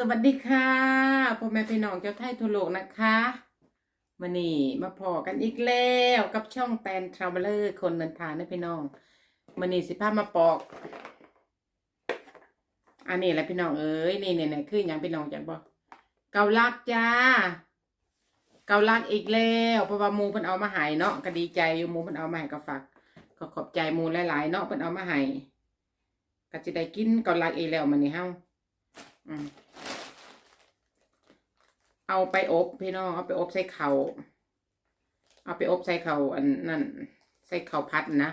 สวัสดีค่ะพ่อแม่พี่น้องเจ้าไทยทั่วโลกนะคะมานี่มาพอกันอีกแล้วกับช่องแตนทราเวลเลอร์คนเดินทางนะพี่น้องมานี่สิพามาปอก อันนี้แหละพี่น้องเอ้ยนี่เนี่ยเนี่ยคืออย่างพี่น้องจักบอกเกาลักจ้า เกาลักอีกแล้วเพราะว่าหมูเพิ่นเอามาหายเนาะก็ดีใจอยู่มูเพิ่นเอามาให้ก็ฝากก็ขอบใจมูหลายๆเนาะเพิ่นเอามาให้ก็จะได้กินเกาลักอีกแล้วมันนี่เฮาอืม เอาไปอบพี่น้องเอาไปอบใส่เขา่าเอาไปอบใส่เขา่าอันนั่นใส่เข้าพัดนะ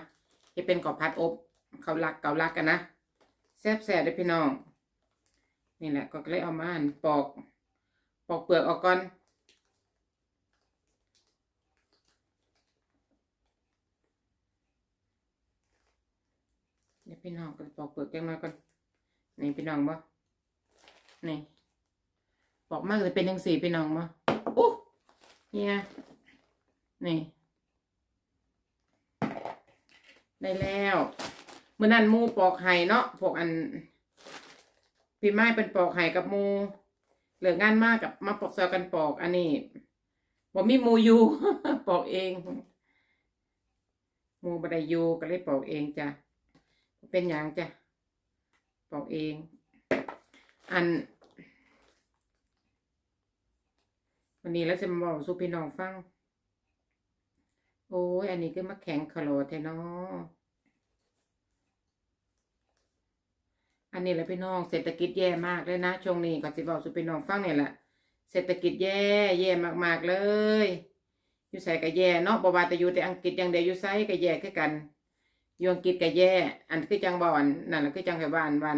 ที่เป็นข้าพัดอบเขาลักเกาลักกันนะแซ่บแซ่บเลยพี่น้อง นี่แหละก็เลยเอามาหั่นปอก ปอกเปลือกออกก่อนเดี๋ยวพี่น้องก็ปอกเปลือกจังมาก่อนนี่พี่น้องบ่นี่ บอกมากเลยเป็นยังสี่พี่น้องมาโอ้เนี่ยนี่ ได้แล้วเมื่อนั้นมูปอกไห่เนาะพวกอันพี่ไม้เป็นปอกไห่กับมูเหลืองานมากกับมาปอกซอยกันปอก อันนี้บ่มีมูอยู่ปอกเอง มูบไดอยู่ก็เลยปอกเองจ้ะเป็นอย่างจ้ะปอกเอง อัน วันนี้แล้วจะมาบอกสู่พี่น้องฟัง โอ้ย อันนี้ก็มาแข็งคลอแท้นาะอันนี้แหละพี่น้องเศรษฐกิจแย่มากเลยนะช่วงนี้ก็จะบอกสู่พี่น้องฟังเนี่ยแหละเศรษฐกิจแย่แย่มากๆเลยอยู่ใส่ก็แย่เนาะบว่าแต่อยู่แต่อังกฤษอย่างเดียวอยู่ไซก็แย่คือกันอยู่อังกฤษก็แย่ อันคือจังบอนนั่นแหละคือจังไห้บ้านบ้าน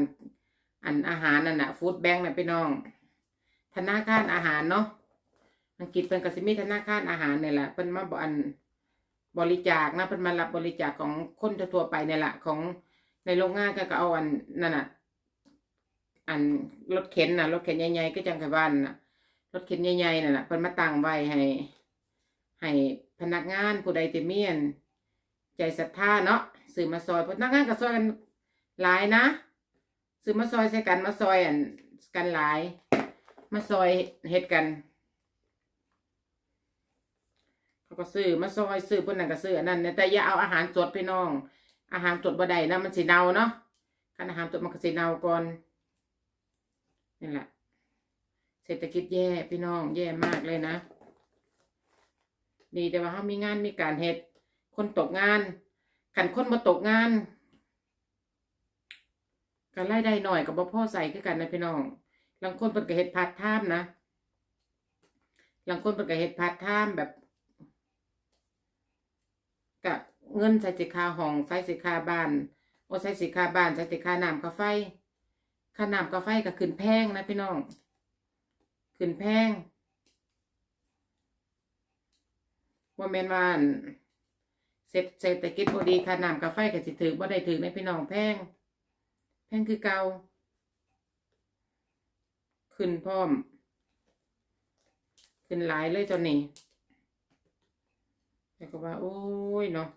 อันอาหารนั่นน่ะฟู้ดแบงค์น่ะพี่น้องธนาคารอาหารเนาะ อังกฤษเป็นกสิมีธนาคารอาหารเนี่ยแหละเป็นมาบอันบริจาคนะเป็นมารับบริจาคของคนทั่วไปเนี่ยแหละของในโรงงานก็เอาอันนั่นน่ะ อันรถเข็นน่ะรถเข็นใหญ่ๆก็จังไคบ้านน่ะรถเข็นใหญ่ๆน่ะนะเป็นมาตั้งไว้ให้ให้พนักงานผู้ใดที่มีอันใจศรัทธาเนาะซื้อมาซอยพนักงานก็ซอยกันหลายนะซื้อมาซอยใส่กันมาซอยอันกันหลาย มาซอยเฮ็ดกัน เขา ก็ซื้อมาซอยซื้อเพิ่นนั่นก็ซื้ออันนั้นเนี่ยแต่อย่าเอาอาหารสดพี่น้อง อาหารสดบ่ได้นะมันสิเน่าเนาะคันอาหารสดมันก็สิเน่าก่อนนี่แหละเศรษฐกิจแย่พี่น้องแย่มากเลยนะดีแต่ว่าเขามีงานมีการเฮ็ดคนตกงานขันคนมาตกงานการไล่ได้หน่อยกับบ่พ่อใส่คือกันนะพี่น้องบางคนเพิ่นก็เฮ็ดพาร์ทไทม์นะบางคนเพิ่นก็เฮ็ดพาร์ทไทม์แบบ กะเงินใส่สิค่าห้องใส่สิค่าบ้านโอใส่สิค่าบ้านใส่สิค่าน้ำค่าไฟค่าน้ำค่าไฟก็ขึ้นแพงนะพี่น้อง ขึ้นแพงว่าแม่นว่านเศรษฐเศรษฐกิจบ่ดีค่าน้ำค่าไฟก็สิถือบ่ได้ถือในพี่น้องแพง แพงคือเก่าขึ้นพร้อม ขึ้นหลายเลยตอนนี้ แต่ก็ว่า โอ้ยเนาะ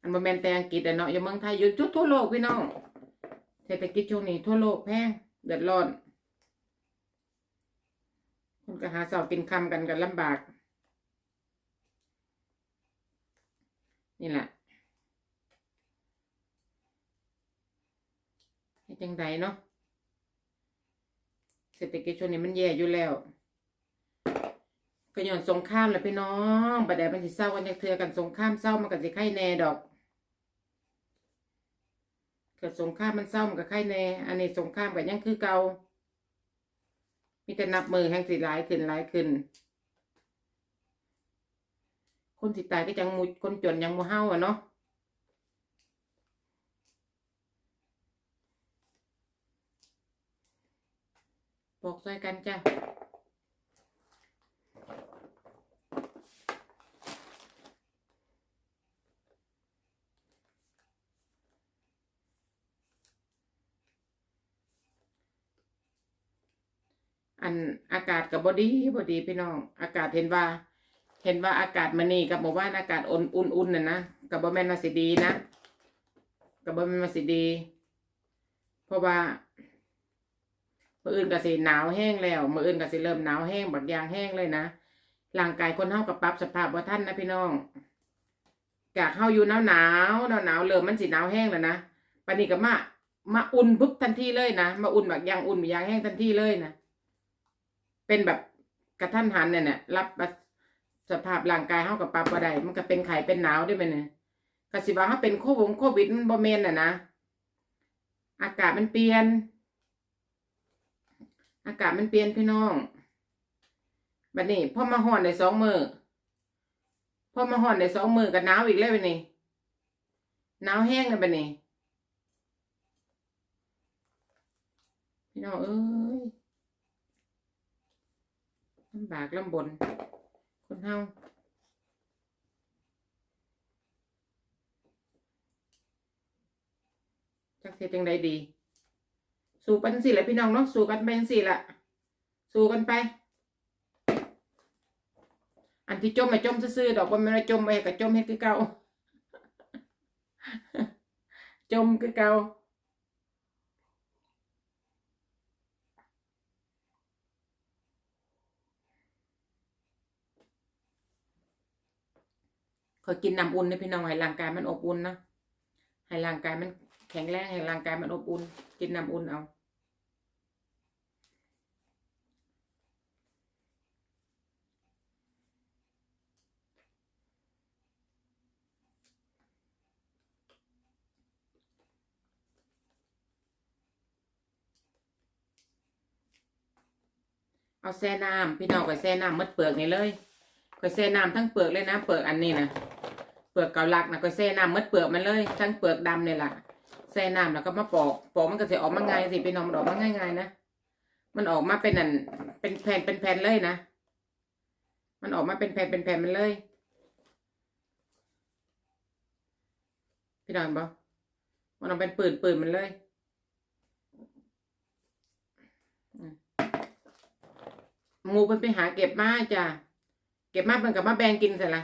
อันบแมนแต่อังกฤษอะเนาะอยู่เมืองไทยอยู่ทุกทั่วโลกพี่น้องเศรษฐกิจช่วงนี้ทั่วโลกแพงเดือดร้อนคนก็หาเสากินคำกันกันลำบาก นี่แหละให้จังใดเนาะเศรษฐกิจช่วงนี้มันแย่อยู่แล้ว ก็ย้อนสงครามแหละพี่น้องประเดี๋ยวมันสิเศร้ากันจากเทือกันสงครามเศร้ามันก็สิไข่แน่ดอกเกิดสงครามมันเศร้ามันก็ไข่แน่อันนี้สงครามก็ยังคือเก่ามีแต่นับมือแห่งสิหลายขึ้นหลายขึ้น คนสิตายก็จังมุดคนจนยังมูเฮาอะเนาะบอกซอยกันจ้ะ นอากาศกับบดีบดีพี่น้อง อากาศเห็นว่า เห็นว่าอากาศมันนี่กับหมู่าอากาศอุ่นอุ่นๆน่ะนะกับบ่แม่นว่าสิดีนะกับบ่แม่นว่าสิดี เพราะว่ามื้ออื่นก็สิหนาวแห้งแล้วมื้ออื่นก็สิเริ่มหนาวแห้งบักยางแห้งเลยนะร่างกายคนเฮาก็ปรับสภาพบ่ทันนะพี่น้องจากเฮาอยู่หนาวหนาวหนาวหนาวเริ่มมันสิหนาวแห้งแล้วนะปานี้ก็มามาอุ่นปุ๊บทันทีเลยนะมาอุ่นบักยางอุ่นบักยางแห้งทันทีเลยนะ เป็นแบบกระทันหันเนี่ยน่ะรับสภาพร่างกายเฮาก็ปรับบ่ได้มันก็เป็นไข้เป็นหนาวด้วยมันเนี่ยกสิว่าเฮาเป็นโควิดโควิดมันบ่แม่นน่ะนะอากาศมันเปลี่ยน อากาศมันเปลี่ยนพี่น้องบัดนี้พอมาห่อนได้สองมือพอมาห่อนได้สองมือก็หนาวอีกแล้วบัดนี้หนาวแห้งเลยบัดนี้พี่น้องเอ้ย ลำบากลำบน คนเฮาจักเสียจังใดดี สู้กันสิแหละพี่น้องเนาะสู้กันไปสิละสู้กันไป อันที่จมไปจมซื่อดอกบ่แม่นว่าจมไปก็จมเฮ็ดคือเก่าจมคือเก่า ขอกินน้ำอุ่นนะพี่น้องให้ร่างกายมันอบอุ่นนะให้ร่างกายมันแข็งแรงให้ร่างกายมันอบอุ่นกินน้ำอุ่นเอาเอาแช่น้ำพี่น้องก็แช่น้ำมัดเปลือกนี่เลยก็แช่น้ำทั้งเปลือกเลยนะ เปลือกอันนี้นะ เปลือกเกาลักนะก็แช่น้ำมัดเปลือกมันเลย ทั้งเปลือกดำเนี่ยล่ะแช่น้ำแล้วก็มาปอก ปอกมันก็จะออกมาง่ายสิพี่น้อมันออกมาง่ายๆนะ มันออกมาเป็นอัน เป็นแผ่นเป็นแผ่นเลยนะ มันออกมาเป็นแผ่นเป็นแผ่นมันเลย พี่น้องเห็นบ่มันออกเป็นปืนปืนมันเลยหมูเพิ่นไปหาเก็บมาจ้ะ เก็บมาเพิ่นกับมาแบ่งกินซะละ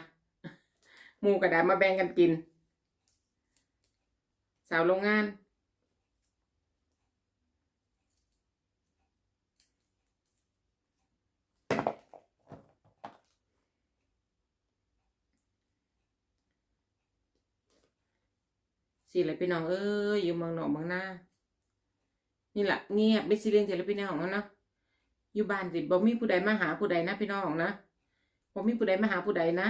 หมูกระดาษมาแบ่งกันกิน สาวโรงงาน สิเลยพี่น้องเอ้ยอยู่เมืองนอกเมืองหน้า นี่แหละเงียบไม่ซีเรียสเลยพี่น้องเนาะอยู่บ้านสิบ่มีผู้ใดมาหาผู้ใดนะพี่น้องนะบ่มีผู้ใดมาหาผู้ใดนะ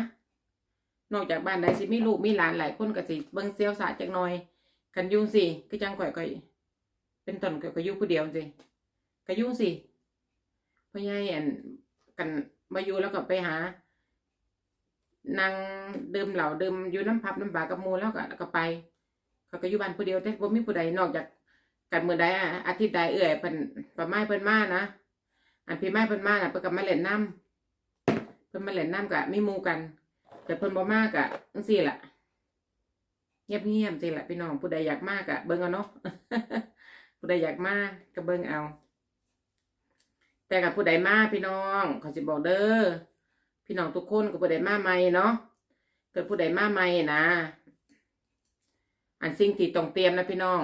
นอกจากบ้านใดสิมีลูกมีหลานหลายคนก็สิเบิ่งเซียวสาจักหน่อยกันยุ่งสิก็จังข่อยก็เป็นตนก็ก็อยู่ผู้เดียวสิก็ยุ่งสิพ่อใหญ่อันกันมาอยู่แล้วก็ไปหานั่งดื่มเหล้าดื่มอยู่น้ำพับน้ำบากับมูแล้วก็แล้วก็ไปเขาก็อยู่บ้านผู้เดียวแต่บ่มีผู้ใดนอกจากกันมื้อใดอะอาทิตย์ใดเอื้อยเพิ่นประมาณเพิ่นมานะอันพี่ไม้เพิ่นมาน่ะเพิ่นก็มาเล่นน้ำเพิ่นมาเล่นน้ำกะมีมูกัน แต่เพิ่นบ่มากอะจังซี่ล่ะ เงียบเงียบๆสิล่ะพี่น้องผู้ใดอยากมากอะเบิ่งเอาเนาะผู้ใดอยากมากก็เบิ่งเอา แต่กับผู้ใดมากพี่น้องขอสิบอกเด้อพี่น้องทุกคนกับผู้ใดมาใหม่เนาะเกิดผู้ใดมาใหม่นะอันสิ่งที่ต้องเตรียมนะพี่น้อง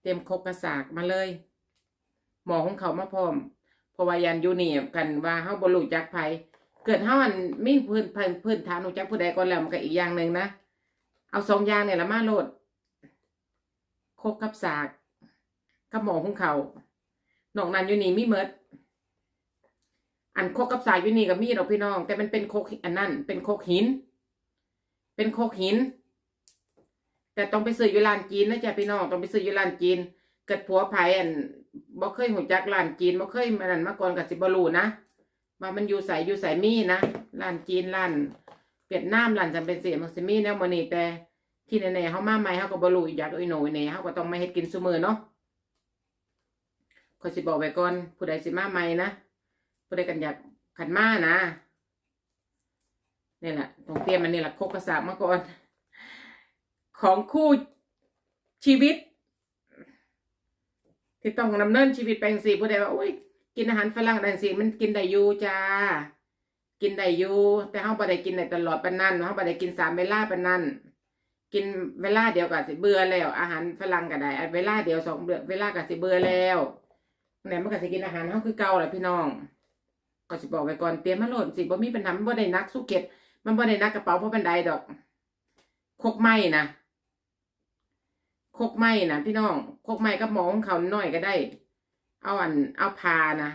เตรียมครกกระสากมาเลย หมอของเขามาพร้อมเพราะว่ายันยูนี่กันว่าเฮาบ่รู้จักไผ เกิดเฮาอันมีพื้นพื้นพื้นฐานรู้จักผู้ใดก่อนแล้วมันก็อีกอย่างหนึ่งนะ เอาสองอย่างเนี่ยละมาโลดโคกกับสากกับหมอของเขาหนอกนั้นอยู่นี่มีเมดอันโคกกับสากอยู่นี่ก็มีดอกพี่น้อง แต่มันเป็นโคกอันนั้นเป็นโคกหิน เป็นโคกหิน แต่ต้องไปซื้ออยู่ร้านจีนนะจ๊ะพี่น้องต้องไปซื้ออยู่ร้านจีน เกิดผัวไผอันบ่เคยหูจักร้านจีนบ่เคยมานั่นมาก่อนก็สิบ่รู้นะ ว่ามันอยู่ใสอยู่ใสมีนะร้านจีนร้านเวียดนามร้านจำเป็นเสียมันสิมีแนวมื้อนี้แต่ที่แน่ๆเฮามาใหม่เฮาก็บรูอยากอีโหนอีแหน่เฮาก็ต้องไมาเฮ็ดกินซุมื้อเนาะขอสิบอกไว้ก่อนผู้ใดสิมาใหม่นะผู้ใดกันอยากขันมานะนี่แหละต้องเตรียมมันนี่แหละคกกระสาบมาก่อน ของคู่ชีวิต ที่ต้องดำเนินชีวิตไปจังสีผู้ใดว่าโอ้ย กินอาหารฝรั่งดังสี่มันกินได้อยู่จ้า กินได้อยู่แต่เฮาบ่ได้กินได้ตลอดปานนั้นเฮาบ่ได้กินสามเวลาปานนั้นกินเวลาเดียวก็สิเบื่อแล้ว อาหารฝรั่งก็ได้เวลาเดียวสองเดือเวลาก็สิเบื่อแล้วไหนมันก็สิกินอาหารเฮาคือเก่าแหละพี่น้อง ก็สิบอกไว้ก่อนเตรียมมาโหลดสิบ่มีปัญหาบ่ได้นักสู้เก็ตมันบ่ได้นักกระเป๋าเพราะบันไดดอกคกไม้นะคกไม้นะพี่น้องคกไม้กับหมอของเขาหน่อยก็ได้ เอาอันเอาพานะ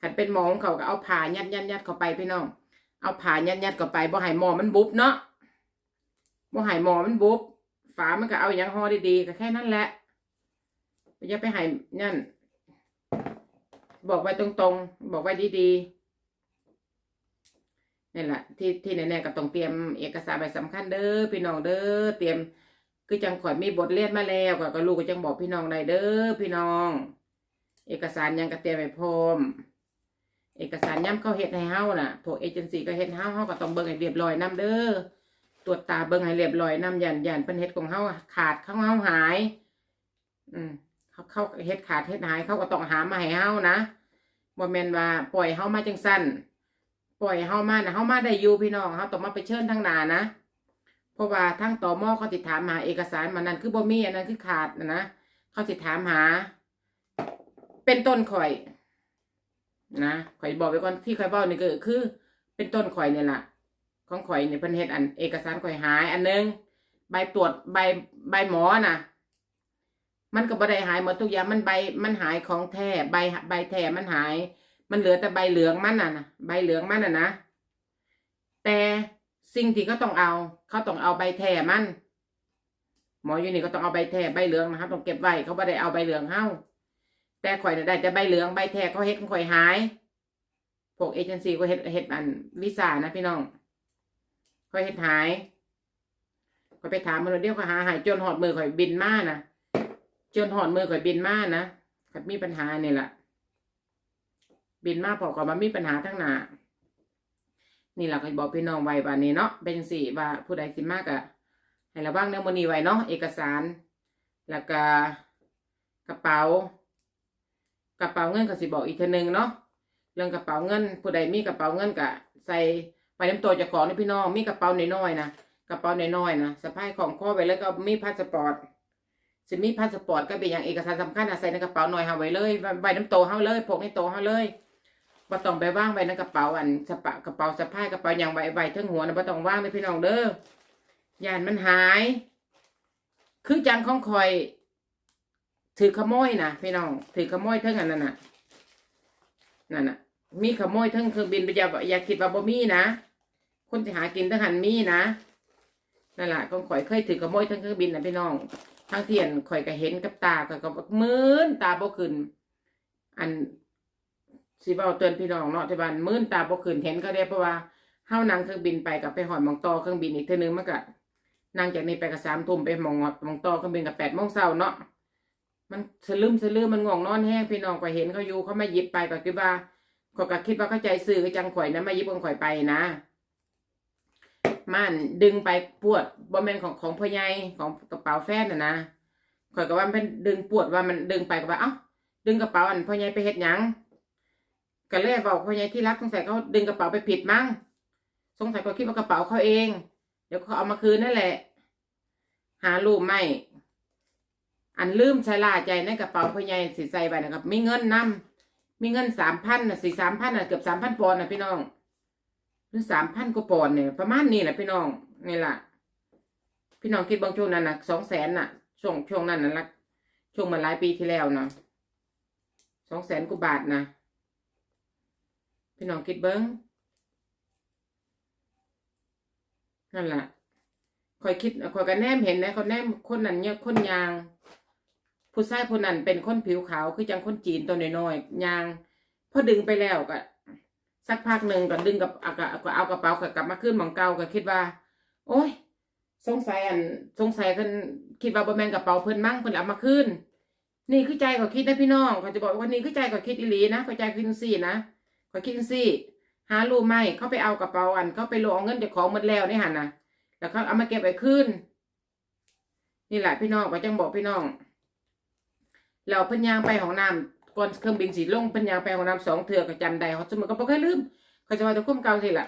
ขันเป็นหมอของเขาก็เอาผ่ายัดยัดยัดเข้าไปพี่น้อง เอาผ่ายัดยัดเข้าไปบ่ให้หมอมันบุบเนาะบ่ให้หมอมันบุบฝามันก็เอาอย่างห่อดีๆก็แค่นั้นแหละอย่าไปให้นั่น บอกไว้ตรงๆ บอกไว้ดีๆนี่แหละที่ที่แน่ๆก็ต้องเตรียมเอกสารใบสำคัญเด้อพี่น้องเด้อเตรียม คือจังข่อยมีบทเรียนมาแล้วก็ก็ลูกก็จังบอกพี่น้องได้เด้อพี่น้อง เอกสารยังก็เตรียมไว้พร้อม เอกสารย้ำเข้าเฮ็ดให้เฮาน่ะพวกเอเจนซี่ก็เฮ็ดให้เฮาเฮาก็ต้องเบิ่งให้เรียบร้อยนํเด้อตรวจตาเบิ่งให้เรียบร้อยนํยันยันเพิ่นเฮ็ดของเฮาขาดของเฮาหาย อืมเขาเขาเฮ็ดขาดเฮ็ดหายเขาก็ต้องหามาให้เฮานะบ่แม่นว่าปล่อยเฮามาจังซั่นปล่อยเฮามานะเฮามาได้อยู่พี่น้องเฮาต้องมาไปเชิญทางหน้านะเพราะว่าทางต่อมอเขาติดถามหาเอกสารมันนั่นคือบ่มีอันนั้นคือขาดนะนะเขาติดถามหา เป็นต้นข่อยนะข่อยบอกไว้ก่อนที่ข่อยเว้านี่ก็คือ เป็นต้นข่อยเนี่ยล่ะ ของข่อยนี่เพิ่นเฮ็ดอันเอกสารข่อยหาย อันหนึงใบตรวจใบใบหมอน่ะ มันก็บ่ได้หายหมดทุกอย่างมันใบมันหายของแท้ใบใบแท้มันหาย มันเหลือแต่ใบเหลืองมันน่ะนะใบเหลืองมันน่ะนะแต่สิ่งที่เขาต้องเอาเขาต้องเอาใบแท้มันหมออยู่นี่ก็ต้องเอาใบแท้ใบเหลืองนะครับต้องเก็บไว้เขาบ่ได้เอาใบเหลืองเฮ้า แต่ข่อยน่ะได้แต่ใบเหลืองใบแท้เขาเฮ็ดของข่อยหายพวกเอเจนซี่ก็เฮ็ดเฮ็ดอันวิซ่านะพี่น้องเขาเฮ็ดหายข่อยไปถามมันเดี๋ยวเขาหาหายจนหอดมือข่อยบินมานะจนหอดมือข่อยบินมานะข่อยมีปัญหาเนี่แหละบินมาพอก็มามีปัญหาทั้งหนานี่แหละก็บอกพี่น้องไว้ว่านี้เนาะเป็นจังสี่ว่าผู้ใดสิมากอะให้ระวังเรื่อมันนีไว้เนาะเอกสาร แล้วก็กระเป๋า กระเป๋าเงินก็สิบอกอีกทีนึงเนาะเรื่องกระเป๋าเงิน ผู้ใดมีกระเป๋าเงินก็ใส่ไปน้ำตัวจ้าของนี่พี่น้องมีกระเป๋าน้อยๆนะกระเป๋าน้อยๆนะสะพายของข้อไปแล้วก็มีพาสปอร์ตสิมีพาสปอร์ตก็เป็นอย่างเอกสารสำคัญอะใส่ในกระเป๋าหน่อยเฮาไว้เลยไว้น้ำโตวเฮาเลยพกในโตวเฮาเลยบ่ต้องไปว่างไว้ในกระเป๋าอันสะปะกระเป๋าสะพายกระเป๋าอย่างไว้ไว้เทั้งหัวนะบ่ต้องว่างเลยพี่น้องเด้อยานมันหาย คือจังของคอย ถือขโมยนะพี่น้องถือขโมยเทั้งอันนั้นน่ะนั่นน่ะ มีขโมยเทั้งเครื่องบินไปอย่าอย่าคิดว่าบ่มีนะคนที่หากินทั้งหันมีนะนั่นแหละของข่อยเคยถือขโมยเทั้งเครื่องบินนะพี่น้องทางเทียนข่อยก็เห็นกับตาก็ก็มืนตาบ่ขึ้น อันสิเว้าเตือนพี่น้องเนาะที่บ้านมื่นตาบ่ขึ้นเห็นก็ได้เพราะว่าเฮานั่งเครื่องบินไปกับไปหอยมองต่อเครื่องบินอีกเทื่อนึงมันก็นั่งจากนี้ไปก็สามทุ่มไปมองหมองต่อเครื่องบินกับแปดโมงเช้าเนาะ มันสลืมสลืมมันง่วงนอนแห้งพี่น้องก็เห็นเขาอยู่เขามายิบไปก็คิดว่าเขาก็คิดว่าเข้าใจซื้อก็จังข่อยนะมายิบของข่อยไปนะมันดึงไปปวดบ่แม่นของของพ่อใหญ่ของกระเป๋าแฟนน่ะนะข่อยก็ว่ามันเป็นดึงปวดว่ามันดึงไปก็ว่าเอ้าดึงกระเป๋าอันพ่อใหญ่ไปเฮ็ดหยังก็เลยบอกพ่อใหญ่ที่รักสงสัยเขาดึงกระเป๋าไปผิดมั้งสงสัยเขาคิดว่ากระเป๋าเขาเอง เดี๋ยวเขาเอามาคืนนั่นแหละ หารูปไม่ อันลืมใช้ลาใจในกระเป๋าพ่อใหญ่สิใส่ไปนะครับมีเงินนํมีเงินสามพันน่ะสี่สามพันน่ะเกือบสามพันปอนด์น่ะพี่น้องหรือสามพันกว่าปอนด์เนี่ยประมาณนี้แหละพี่น้องนี่แหละพี่น้องคิดบางช่วงนั้นน่ะสองแสนน่ะช่วงช่วงนั้นน่ะละช่วงมันหลายปีที่แล้วเนาะสองแสนกว่าบาทนะพี่น้องคิดเบิ้งนั่นแหละคอยคิดคอยกันแนมเห็นนะเขาแนมคนนั้นเนี่ยคนยาง ผู้ชายคนนั้นเป็นคนผิวขาวคือจังคนจีนตัวน้อยๆยางพอดึงไปแล้วก็สักพักหนึ่งก็ดึงกับเอากระก็เอากระเป๋าก็กลับมาขึ้นหมองเก่าก็คิดว่า โอ้ย สงสัยอันสงสัยเพิ่นคิดว่าบ่แม่นกระเป๋าเพิ่นมั่งเพิ่นเอามาขึ้น นี่คือใจเขาคิดนะพี่น้องเขาจะบอกว่านี่คือใจเขาคิดอีหลีนะเขาใจคิดซี่นะขอยคิดซี่หารู้ไหมเขาไปเอากระเป๋าอันเขาไปโลเอาเงินเจ้าของหมดแล้วนี่หันนะแล้วเขาเอามาเก็บไว้คืนนี่แหละพี่น้องก็จังบอกพี่น้อง เราเพิ่นยางไปของน้ำก่อนเครื่องบินสีลงเพิ่นยางไปของน้ำสองเถื่อก็จำได้เขาสมมติก็บ่เคยลืมเขาจะมาตะคุ้มเก่าสิล่ะ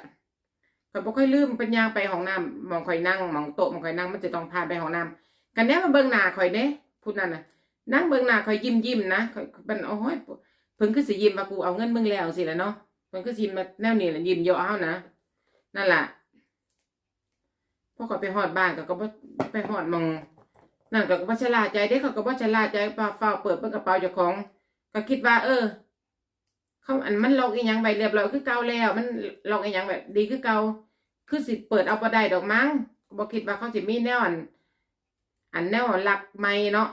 เขาบ่เคยลืมเพิ่นยางไปของน้ำมองข่อยนั่งมองโต๊ะมองข่อยนั่งมันจะต้องผ่าไปของน้ำกันเนี้ยมาเบิ่งหน้าข่อยเด้พูดนั่นน่ะนั่งเบิ่งหน้าคอยยิ้มยิ้มๆนะคอยเป็นโอ้ยเพิ่นคือสิยิ้มว่ากูเอาเงินมึงแล้วสิล้วเนาะเพิ่นคือสิยิ้มมาแนวนี้แหละยิ้มเยอะเอานะนั่นแหละพอเขาไปฮอดบ้านก็ก็ไปฮอดมอง นั่นก็บ่ชล่าใจเด้เขาก็บ่ชล่าใจป้าเฝ้าเปิดเบิ่งกระเป๋าเจ้าของ ก็คิดว่า เออ เขาอันมันลอกอีหยังไว้เรียบร้อยคือเก่าแล้ว มันลอกอีหยังแบบดีคือเก่าคือสิเปิดเอาบ่ได้ดอกมั้งบ่คิดว่าเขาสิมีแนวอัน อันแนวหลักใหม่เนาะ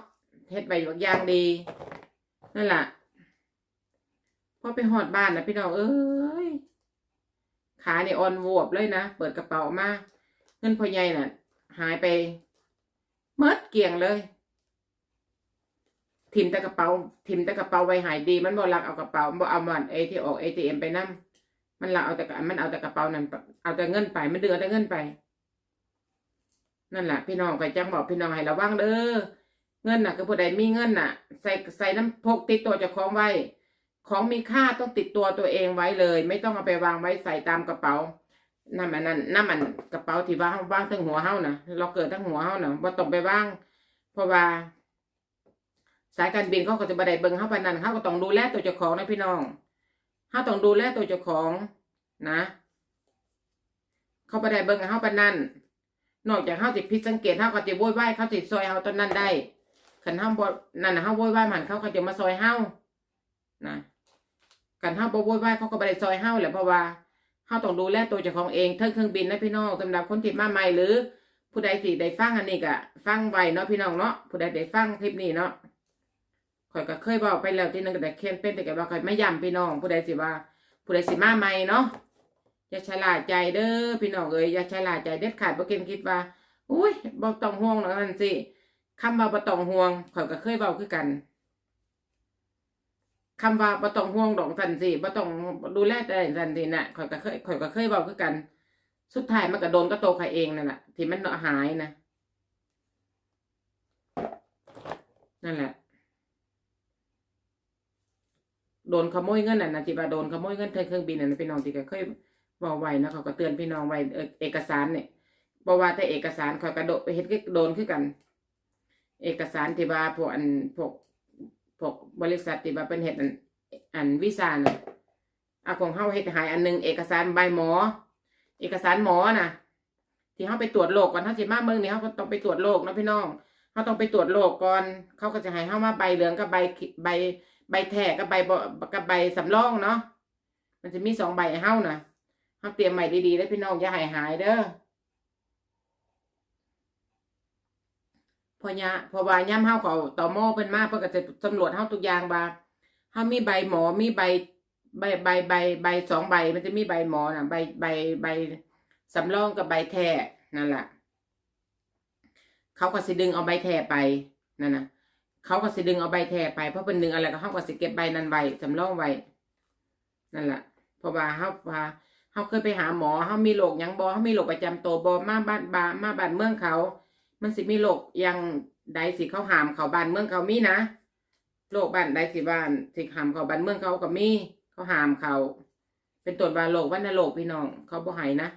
เฮ็ดไว้บักอย่างดีนั่นล่ะพอไปหอดบ้านนะพี่น้องเอ้ยขาเนี่ยอ่อนววบเลยนะ เปิดกระเป๋ามา เงินพ่อใหญ่น่ะ หายไป เมดเกี่ยงเลยทิมแต่กระเป๋าทิมแต่กระเป๋าไว้หายดี มันบ่ลักเอากระเป๋าบ่เอามันเอที่ออกเอทีเอ็มไปนั่มันลักเอาแต่กระมันเอาแต่กระเป๋านั่นเอาแต่เงินไป มันเดือดแต่เงินไป นั่นแหละพี่น้องก็จังบอกพี่น้องให้ระวังเด้อเงินน่ะ คือผู้ใดมีเงินน่ะ ใส่ใส่น้ำพกติดตัวจะคล้าของไว้ ของมีค่าต้องติดตัวตัวเองไว้เลย ไม่ต้องเอาไปวางไว้ใส่ตามกระเป๋า นั่นมันนั่นนั่นมันกระเป๋าที่ว่างว่างทั้งหัวเฮานะเราเกิดทั้งหัวเฮานะว่าต้องไปว่าง เพราะว่า สายการบินเขาก็จะบัไดเบิงเฮาปานนั้นเขาก็ต้องดูแลตัวเจ้าของนะพี่น้องเฮาต้องดูแลตัวเจ้าของนะเขาบัไดเบิงเฮาปานนั้นนอกจากเฮาสิผิดสังเกตเฮาก็สิโวยวายเขาสิซอยเฮาตอนนั้นได้คันเฮาบ่นั่นเฮาโวยวายมันเขาก็จะมาซอยเฮานะกันเฮาบ่โวยวายเขาก็บ่ไดซอยเฮาแหละเพราะว่า เฮาต้องดูแลตัวเจ้าของเองเทิงเครื่องบินนะพี่น้องสำหรับคนที่มาใหม่หรือ ผู้ใดสิได้ฟังอันนี้ก็ฟังไว้เนาะพี่น้องเนาะผู้ใดได้ฟังคลิปนี้เนาะข่อยก็เคยบอกไปแล้วที่นึงแต่เขียนเป็นแต่ก็ว่าข่อยไม่ย้ำพี่น้อง ผู้ใดสิว่า ผู้ใดสิมาใหม่เนาะอย่าชะล่าใจเด้อพี่น้องเอ้ยอย่าชะล่าใจเด็ดขาดบ่เกินคิดว่า อุ้ยบ่ต้องห่วงหรอกนั่นสิคำว่าบ่ต้องห่วงข่อยก็เคยเว้าคือกัน คำว่าบ่ต้องห่วงดอกสันสิบ่ต้องดูแลแต่สันสิน่ะข่อยก็เคยข่อยก็เคยเว้าคือกัน สุดท้ายมันก็โดนก็โตข่อยเองนั่นแหละที่มันหายนะนั่นแหละ โดนขโมยเงินน่ะนะที่ว่าโดนขโมยเงินเทิงเครื่องบินน่ะนพี่น้องที่ก็เคยบอกไว้นะเขาก็เตือนพี่น้องไว้เอกสารเนี่ยบอกว่าแต่เอกสารเขากระโดดไปเฮ็ดก็โดนคือกัน เอกสารที่ว่าพวกอันพวก พวกบริษัทที่ว่าเป็นเฮ็ดอันอันวีซ่าน่ะอาของเฮาเฮ็ดหายอันหนึงเอกสารใบหมอ เอกสารหมอน่ะ ที่เฮาไปตรวจโรคก่อนเฮาสิมาเมืองนี่เฮาก็ต้องไปตรวจโรคนะพี่น้องเฮาต้องไปตรวจโรคก่อนเขาก็จะให้เฮามาใบเหลืองกับใบใบใบแท้กับใบกับใบสำรองเนาะมันจะมีสองใบให้เฮาน่ะเฮาเตรียมใหม่ดีๆแล้พี่น้องอย่าหายหายเด้อ พอยะเพอว่าย่ำเฮาเขาต่อหม้อเพิ่นมากเพิ่นก็จะสำรวจเฮาทุกอย่างว่าเฮามีใบหมอมีใบใบใบใบใบสองใบมันจะมีใบหมอน่ะใบใบใบสำรองกับใบแท้นั่นแหละเขาก็สิดึงเอาใบแท้ไปนั่นน่ะเขาก็สิดึงเอาใบแท้ไปเพราะเป็นหนึ่งอะไรก็เขาก็สิเก็บใบนั้นไว้สำรองไว้นั่นแหละเพราะว่าเฮาว่าเขาเคยไปหาหมอเขามีโรคยังบอเขามีโรคประจำตัวบอมาบ้านบามาบ้านเมืองเขา มันสิมีโรคหยังใดสิเขาหามเขาบ้านเมืองเขามีนะโรคบ้านใดสิบ้านสิหามเขาบ้านเมืองเขาก็มีเขาหามเขา เป็นตรวจว่าโรควันโรคพี่น้อง เขาบ่หายนะ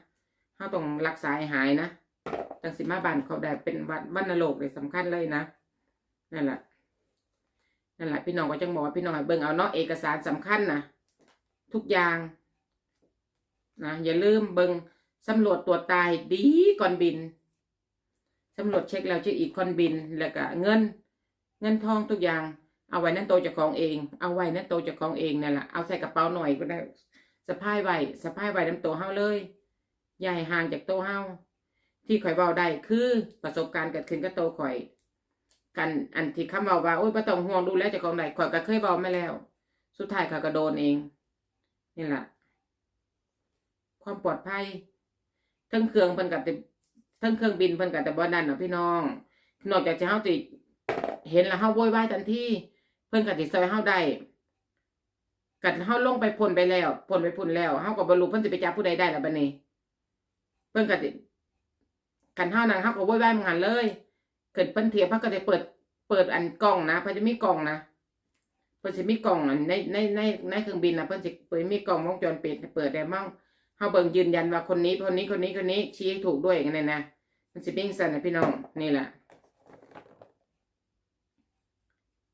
เขาต้องรักษาให้หายนะจังสิมาบ้านเขาได้เป็นวันวันโรคเลยสำคัญเลยนะนั่นแหละนั่นแหละพี่น้องก็จังบอกว่าพี่น้องเบิ่งเอาเนาะเอกสารสำคัญนะทุกอย่างนะอย่าลืมเบิ่งสำรวจตรวจตายดีก่อนบิน สำรวจเช็คแล้วเช็คอีกก่อนบินแล้วก็เงิน เงินทองทุกอย่าง เอาไว้นั่นโตจ้าของเอง เอาไว้นั่นโตจ้าของเองนั่นแหละเอาใส่กระเป๋าหน่อยก็ได้สะพายไว้สะพายไว้น้ำโตเฮาเลยอย่าให้ห่างจากโตเฮาที่ข่อยเว้าได้คือประสบการณ์เกิดขึ้นกับโตข่อย กันอันที่คำเว้าว่าโอ้ยบ่ต้องห่วงดูแลเจ้าของได้ข่อยก็เคยเว้ามาแล้ว สุดท้ายข่อยก็โดนเองนี่แหละความปลอดภัยทั้งเครื่องเพิ่นกับ ทั้งเครื่องบินเพิ่นกับแต่บ่นั่นน่ะพี่น้อง นอกจากจะเฮาติเห็นแล้วเฮาโวยวายทันทีเพิ่นก็สิซอยเฮาได้กันเฮาลงไปพ่นไปแล้วพ่นไปพ่นแล้วเฮาก็บ่รู้เพิ่นสิไปจับผู้ใดได้ล่ะบัดนี้ เพิ่นก็สิกันเฮานั่นเฮาก็โวยวายมันหันเลยเกิดเพิ่นเถียงเพิ่นก็สิเปิดเปิดอันกล้องนะเพิ่นจะมีกล้องนะเพิ่นสิมีกล้องในในในในเครื่องบินนะเพิ่นสิเปิดมีกล้องวงจรปิดเปิดได้มั่ง เขาเบิ่งยืนยันว่าคนนี้คนนี้คนนี้คนนี้ชี้ให้ถูกด้วยกันเลยนะมันสิปิ้งสันนะพี่น้องนี่แหละ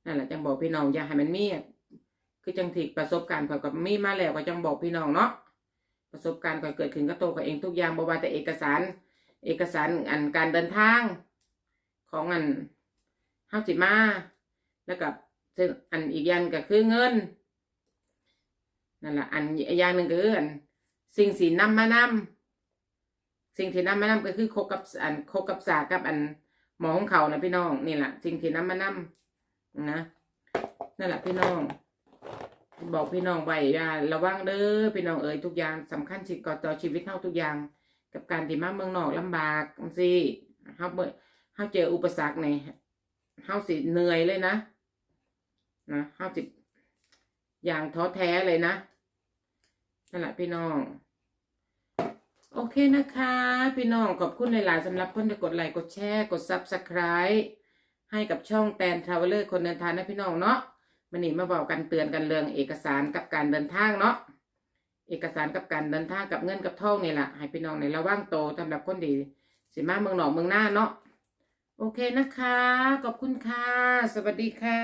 นั่นแหละจังบอกพี่น้องอย่าให้มันมีคือจังถิกประสบการณ์ข่อยกับมีมาแล้วก็จังบอกพี่น้องเนาะประสบการณ์ข่อยเกิดขึ้นกับตัวข่อยเองทุกอย่างบ่ว่าแต่เอกสาร เอกสารอันการเดินทาง ของอันเฮาสิมาแล้วกับอันอีกอย่างก็คือเงินนั่นแหละอันอีกอย่างหนึ่งก็คืออัน สิ่งสีนำมานำสิ่งที่นำมานำก็คือคบกับอันคบกับสากกับอันหมอของเขานะพี่น้องนี่แหละสิ่งที่นำมานำนะนั่นแหละพี่น้อง บอกพี่น้องไว้ว่าระวังเด้อพี่น้องเอ๋ยทุกอย่างสำคัญชีวิตก่อต่อชีวิตเฮาทุกอย่าง กับการที่มาเมืองนอกลำบากจังซี่เฮาเมื่อเฮาเจออุปสรรคในเฮาสิเหนื่อยเลยนะนะเฮาสิอย่างท้อแท้เลยนะ นั่นแหละพี่น้อง โอเคนะคะ พี่น้องขอบคุณหลาย ๆสำหรับคนที่กดไลค์กดแชร์กด Subscribe ให้กับช่องแตนทราเวลเลอร์คนเดินทางนะพี่น้องเนาะมันนี่มาบอกกันเตือนกันเรื่องเอกสารกับการเดินทางเนาะเอกสารกับการเดินทางกับเงินกับทองนี่แหละให้พี่น้องในระว่างโตสำหรับคนดีสิมาเมืองหนอกเมืองหน้าเนาะโอเคนะคะ ขอบคุณค่ะ สวัสดีค่ะ